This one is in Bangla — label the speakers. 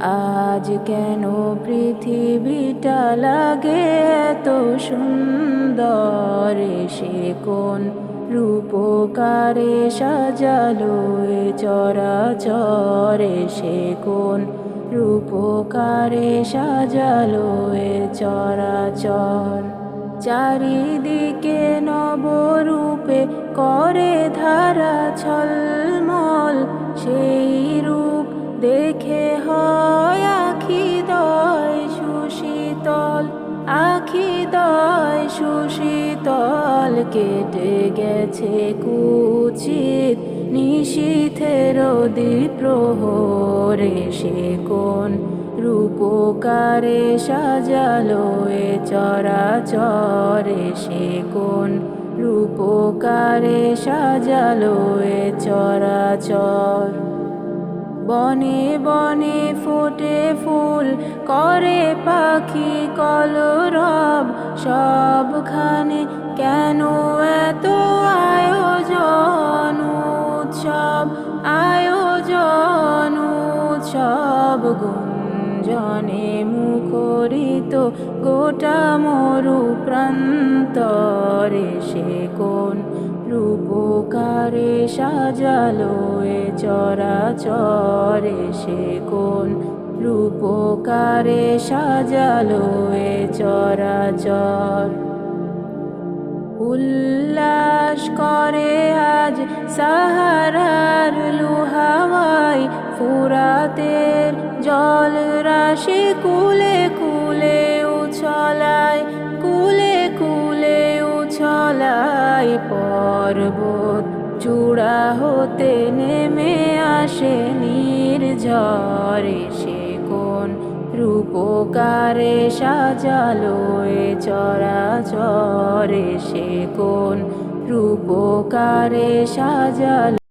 Speaker 1: আজ কেন পৃথিবীটা লাগে এত সুন্দর? সে কোন রূপকারে সাজালো এ চরাচরে? সে কোন রূপকারে সাজালো এ চরাচর? চারিদিকে নবরূপে করে ধারা ছলমল, সেই কেটে গেছে কুচিত নিশীথের প্রহরে সে কোন রূপকারে সাজালো এ চরাচরে সে কোন রূপকারে সাজালো এ চরাচর বনে বনে ফোটে ফুল করে পাখি কলরব সবখানে কেন এত আয়োজন উৎসব আয়োজন উৎসব গুঞ্জনে মুখরিত গোটা মরু প্রান্তরে সে কোন রূপকারে সাজালো এ চরাচরে সে কোন রূপকারে সাজালো এ চরাচর। উল্লাস করে আজ সাহারার লুহাওয়াই ফুরাতের জল রাশি কুলে কুলে উছলায়, কুলে কুলে উছলায় পর্বত চূড়া হতে নেমে আসে নির্ঝরে সে কোন রূপকারে সাজালো এ চরাচরে, সে কোন রূপকারে সাজালো